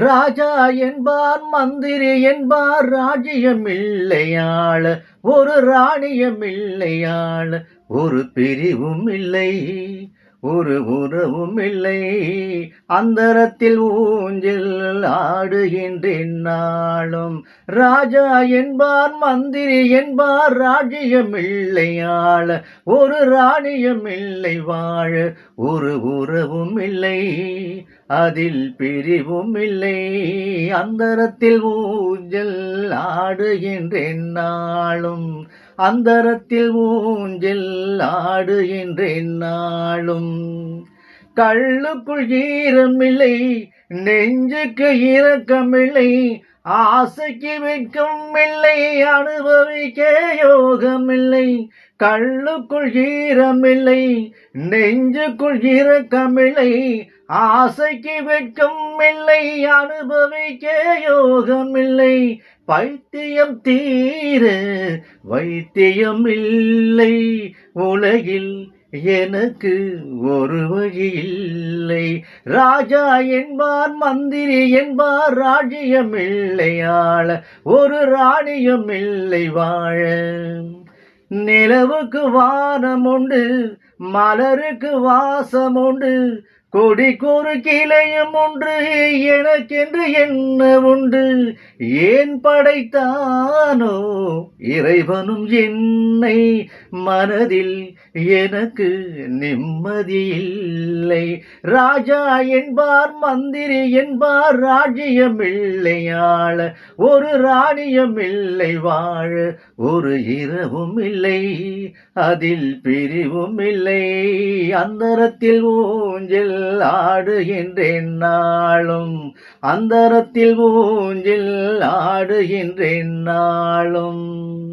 ராஜா என்பார் மந்திரி என்பார் ராஜ்யம் ஒரு ராணியம் இல்லையாள ஒரு பிரிவும் இல்லை. ஒரு உறவும் இல்லை அந்தரத்தில் ஊஞ்சில் ஆடுகின்றேன் நாளும் ராஜா என்பார் மந்திரி என்பார் ராஜ்யம் இல்லையாள ஒரு ராணியம் இல்லை வாழ. ஒரு உறவும் இல்லை அதில் பிரிவும் இல்லை அந்தரத்தில் ஊஞ்சல் ஆடுகின்றேன் நாளும் அந்தரத்தில் ஊஞ்சில் ஆடுகின்றேன் நாளும். கள்ளுக்குள் ஈரமில்லை நெஞ்சுக்கு இரக்கமில்லை ஆசைக்கு வெட்கம் இல்லை அனுபவிக்க யோகமில்லை கள்ளுக்குள் ஈரமில்லை நெஞ்சுக்குள் இரக்கமில்லை ஆசைக்கு வெட்கம் இல்லை அனுபவிக்க யோகமில்லை பைத்தியம் தீர வைத்தியம் இல்லை உலகில் எனக்கு ஒரு வழி இல்லை ராஜா என்பார் மந்திரி என்பார் ராஜ்யம் இல்லை. இல்லையாள ஒரு ராணியும் இல்லை வாழ. நிலவுக்கு வானம் உண்டு மலருக்கு வாசம் உண்டு கொடிக்கொரு கிளையும் ஒன்று எனக்கென்று என்ன உண்டு? ஏன் படைத்தானோ இறைவனும் என்னை மனதில் எனக்கு நிம்மதியில் இல்லை. ராஜா என்பார் மந்திரி என்பார் ராஜ்யம் இல்லையாள ஒரு ராணியம் இல்லை வாழ. ஒரு இரவும் இல்லை அதில் பிரிவும் இல்லை அந்தரத்தில் ஊஞ்சில் ஆடுகின்றேன் நாளும். அந்தரத்தில் ஊஞ்சில் ஆடுகின்றேன் நாளும்.